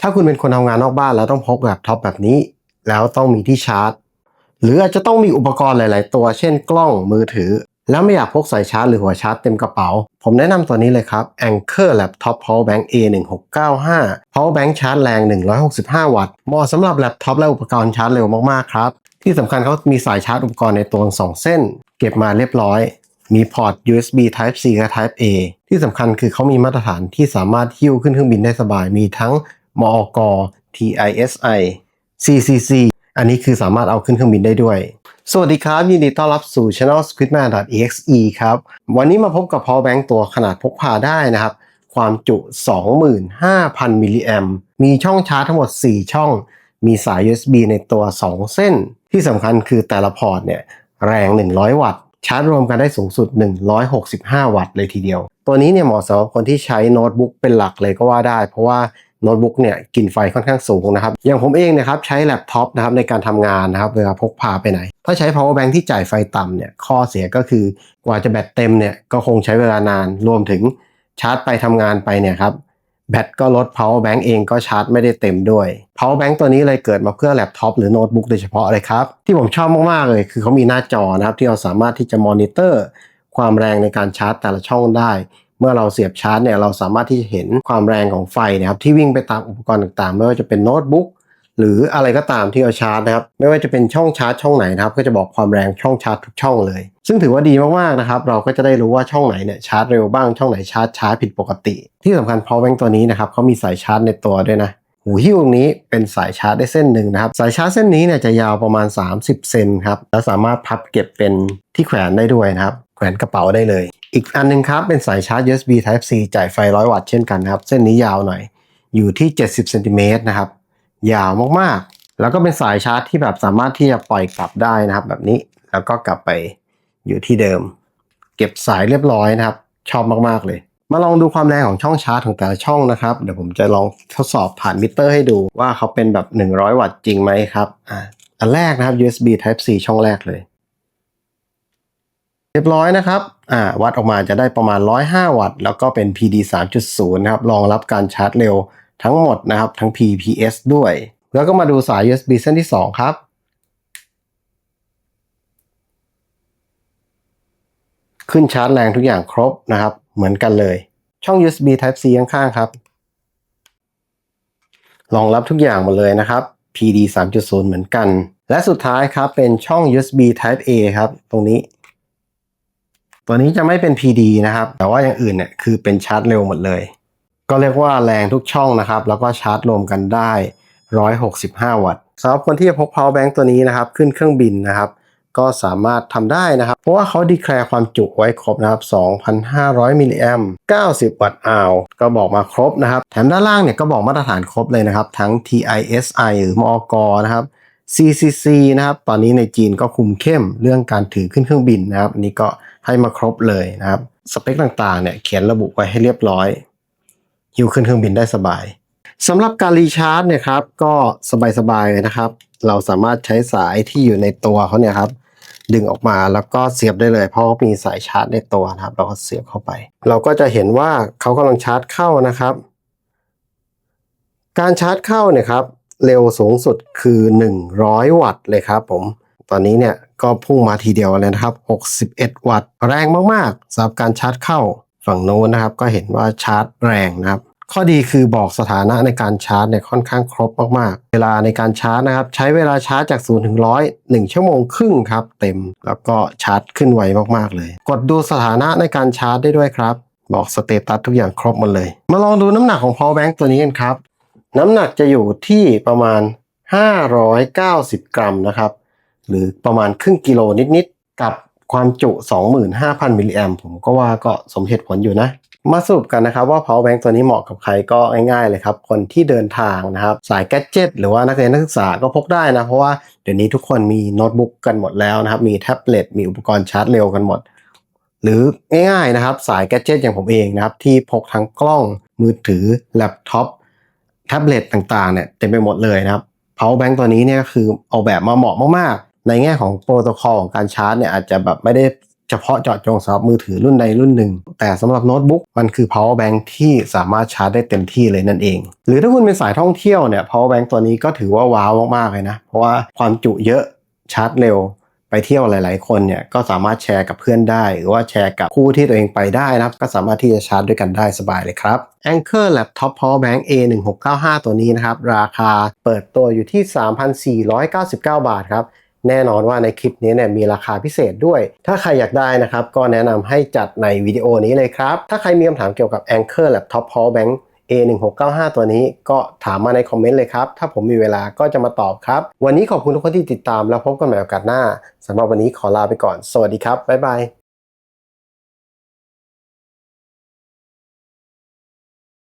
ถ้าคุณเป็นคนทำงานนอกบ้านแล้วต้องพกแล็ปท็อปแบบนี้ แล้วต้องมีที่ชาร์จ หรืออาจจะต้องมีอุปกรณ์หลาย ๆ ตัว เช่นกล้องมือถือ แล้วไม่อยากพกสายชาร์จหรือหัวชาร์จเต็มกระเป๋า ผมแนะนำตัวนี้เลยครับ Anchor Laptop Power Bank A1695 Power Bank ชาร์จแรง 165 วัตต์ เหมาะสำหรับแล็ปท็อปและอุปกรณ์ชาร์จเร็วมาก ๆ ครับ ที่สำคัญเขามีสายชาร์จอุปกรณ์ในตัว2เส้น เก็บมาเรียบร้อยมีพอร์ต USB Type C และ Type A ที่สำคัญคือเขามีมาตรฐานที่สามารถหิ้วขึ้นเครื่องบินได้สบาย มีทั้ง มอก TISI CCC อันนี้คือสามารถเอาขึ้นเครื่องบินได้ด้วย สวัสดีครับ ยินดีต้อนรับสู่ Channel Squidman.exe ครับ วันนี้มาพบกับ power bank ตัวขนาดพกพาได้นะครับ ความจุ 25,000 มิลลิแอมมีช่องชาร์จทั้งหมด 4 ช่อง มีสาย USB ในตัว 2 เส้น ที่สำคัญคือแต่ละพอร์ตเนี่ยแรง 100 วัตต์ชาร์จรวมกันได้สูงสุด 165 วัตต์เลยทีเดียว ตัวนี้เนี่ยเหมาะสำหรับคนที่ใช้โน้ตบุ๊กเป็นหลักเลยก็ว่าได้ เพราะว่า โน้ตบุ๊กเนี่ยกินไฟค่อนข้างสูงนะครับ อย่างผมเองนะครับใช้แล็ปท็อปนะครับในการทำงานนะครับเวลาพกพาไปไหน ถ้าใช้ power bank ที่จ่ายไฟต่ำเนี่ยข้อเสียก็คือกว่าจะแบตเต็มเนี่ยก็คงใช้เวลานานรวมถึงชาร์จไปทำงานไปเนี่ยครับแบตก็ลด power bank เองก็ชาร์จไม่ได้เต็มด้วย power bank ตัวนี้เลยเกิดมาเพื่อแล็ปท็อปหรือโน้ตบุ๊กโดยเฉพาะเลยครับ ที่ผมชอบมาก ๆ เลยคือเขามีหน้าจอนะครับที่เราสามารถที่จะมอนิเตอร์ความแรงในการชาร์จแต่ละช่องได้ เมื่อเราเสียบชาร์จเนี่ยเราสามารถที่จะเห็นความแรงของไฟนะครับที่วิ่งไปตามอุปกรณ์ต่างๆ ไม่ว่าจะเป็นโน้ตบุ๊กหรืออะไรก็ตามที่เราชาร์จนะครับ ไม่ว่าจะเป็นช่องชาร์จช่องไหนนะครับ ก็จะบอกความแรงช่องชาร์จทุกช่องเลย ซึ่งถือว่าดีมากๆนะครับ เราก็จะได้รู้ว่าช่องไหนเนี่ยชาร์จเร็วบ้างช่องไหนชาร์จช้าผิดปกติ ที่สำคัญ power bank ตัวนี้นะครับเขามีสายชาร์จในตัวด้วยนะหูหิ้วตรงนี้เป็นสายชาร์จได้เส้นหนึ่งนะครับ สายชาร์จเส้นนี้เนี่ยจะยาวประมาณ 30 เซนครับแล้วสามารถพับเก็บเป็นที่แขวนได้ด้วยนะครับ แขวนกระเป๋าได้เลย อีกอันหนึงครับ เป็นสายชาร์จ USB Type C จ่ายไฟ 100 วัตต์เช่นกันนะครับ เส้นนี้ยาวหน่อย อยู่ที่ 70เซนติเมตรนะครับ ยาวมากๆ แล้วก็เป็นสายชาร์จที่แบบสามารถที่จะปล่อยกลับได้นะครับ แบบนี้ แล้วก็กลับไปอยู่ที่เดิม เก็บสายเรียบร้อยนะครับ ชอบมากๆเลย มาลองดูความแรงของช่องชาร์จของแต่ละช่องนะครับ เดี๋ยวผมจะลองทดสอบผ่านมิเตอร์ให้ดูว่าเขาเป็นแบบ 100 วัตต์จริงไหมครับ อ่าอันแรกนะครับ USB Type C ช่องแรกเลย เรียบร้อยนะครับอ่าวัดออกมาจะได้ประมาณ 105 วัตต์ แล้วก็เป็น PD 3.0 นะครับ รองรับการชาร์จเร็วทั้งหมดนะครับ ทั้ง PPS ด้วย แล้วก็มาดูสาย USB เส้นที่ 2 ครับขึ้นชาร์จแรงทุกอย่างครบนะครับ เหมือนกันเลย ช่อง USB Type C ข้างๆครับรองรับทุกอย่างหมดเลยนะครับ PD 3.0 เหมือนกัน และสุดท้ายครับเป็นช่อง USB Type A ครับ ตรงนี้ ตัวนี้จะไม่เป็น PD นะครับ แต่ว่าอย่างอื่นเนี่ยคือเป็นชาร์จเร็วหมดเลย ก็เรียกว่าแรงทุกช่องนะครับ แล้วก็ชาร์จรวมกันได้ 165 วัตต์สำหรับคนที่จะพก power bank ตัวนี้นะครับ ขึ้นเครื่องบินนะครับ ก็สามารถทำได้นะครับ เพราะว่าเขาดีแคลร์ความจุไว้ครบนะครับ 2,500มิลลิแอม90 วัตต์อาวก็บอกมาครบนะครับ แถมด้านล่างเนี่ยก็บอกมาตรฐานครบเลยนะครับ ทั้ง TISI หรือมอกนะครับ CCC นะครับ ตอนนี้ในจีนก็คุมเข้มเรื่องการถือขึ้นเครื่องบินนะครับ อันนี้ก็ ให้มาครบเลยนะครับ สเปคต่างๆเนี่ยเขียนระบุไว้ให้เรียบร้อยหิวขึ้นเครื่องบินได้สบายสำหรับการรีชาร์จเนี่ยครับก็สบายๆเลยนะครับ เราสามารถใช้สายที่อยู่ในตัวเขาเนี่ยครับดึงออกมาแล้วก็เสียบได้เลย เพราะเขามีสายชาร์จในตัวนะครับ เราก็เสียบเข้าไป เราก็จะเห็นว่าเขากำลังชาร์จเข้านะครับ การชาร์จเข้าเนี่ยครับเร็วสูงสุดคือ 100 วัตต์เลยครับผม ตอนนี้เนี่ยก็พุ่งมาทีเดียวเลยนะครับ 61 วัตต์ แรงมากๆสำหรับการชาร์จเข้าฝั่งโน้นนะครับ ก็เห็นว่าชาร์จแรงนะครับ ข้อดีคือบอกสถานะในการชาร์จเนี่ยค่อนข้างครบมากๆ เวลาในการชาร์จนะครับ ใช้เวลาชาร์จจาก0ถึง100 1 ชั่วโมงครึ่งครับ เต็มแล้วก็ชาร์จขึ้นไวมากๆเลย กดดูสถานะในการชาร์จได้ด้วยครับ บอกสเตตัสทุกอย่างครบหมดเลย มาลองดูน้ำหนักของ power bank ตัวนี้กันครับน้ำหนักจะอยู่ที่ประมาณ 590 กรัมนะครับ หรือประมาณครึ่งกิโลนิดๆ กับความจุ 25,000 มิลลิแอมผมก็ว่าก็สมเหตุผลอยู่นะมาสรุปกันนะครับว่า power bank ตัวนี้เหมาะกับใครก็ง่ายๆเลยครับ คนที่เดินทางนะครับ สายแกดเจิตหรือว่านักเรียนนักศึกษาก็พกได้นะ เพราะว่าเดี๋ยวนี้ทุกคนมีโน้ตบุ๊กกันหมดแล้วนะครับ มีแท็บเล็ตมีอุปกรณ์ชาร์จเร็วกันหมด หรือง่ายๆนะครับ สายแกดเจิตอย่างผมเองนะครับ ที่พกทั้งกล้องมือถือแล็ปท็อปแท็บเล็ตต่างๆเนี่ยเต็มไปหมดเลยนะครับ power bank ตัวนี้เนี่ยก็คือออกแบบมาเหมาะมากๆ ในแง่ของโปรโตคอลของการชาร์จเนี่ยอาจจะแบบไม่ได้เฉพาะเจาะจงสำหรับมือถือรุ่นใดรุ่นหนึ่ง แต่สำหรับโน้ตบุ๊กมันคือ power bank ที่สามารถชาร์จได้เต็มที่เลยนั่นเอง หรือถ้าคุณเป็นสายท่องเที่ยวเนี่ย power bank ตัวนี้ก็ถือว่าว้าวมากๆเลยนะ เพราะว่าความจุเยอะชาร์จเร็ว ไปเที่ยวหลาย ๆ คนเนี่ยก็สามารถแชร์กับเพื่อนได้ หรือว่าแชร์กับคู่ที่ตัวเองไปได้นะก็สามารถที่จะชาร์จด้วยกันได้สบายเลยครับ Anchor Laptop Power Bank A1695 ตัวนี้นะครับราคาเปิดตัวอยู่ที่ 3,499 บาทครับ แน่นอนว่าในคลิปนี้เนี่ยมีราคาพิเศษด้วย ถ้าใครอยากได้นะครับ ก็แนะนำให้จัดในวิดีโอนี้เลยครับ ถ้าใครมีคำถามเกี่ยวกับ Anchor Laptop Power Bank A1695 ตัวนี้ก็ถามมาในคอมเมนต์เลยครับ ถ้าผมมีเวลาก็จะมาตอบครับ วันนี้ขอบคุณทุกคนที่ติดตามแล้วพบกันใหม่โอกาสหน้าสำหรับวันนี้ขอลาไปก่อน สวัสดีครับ บ๊ายบาย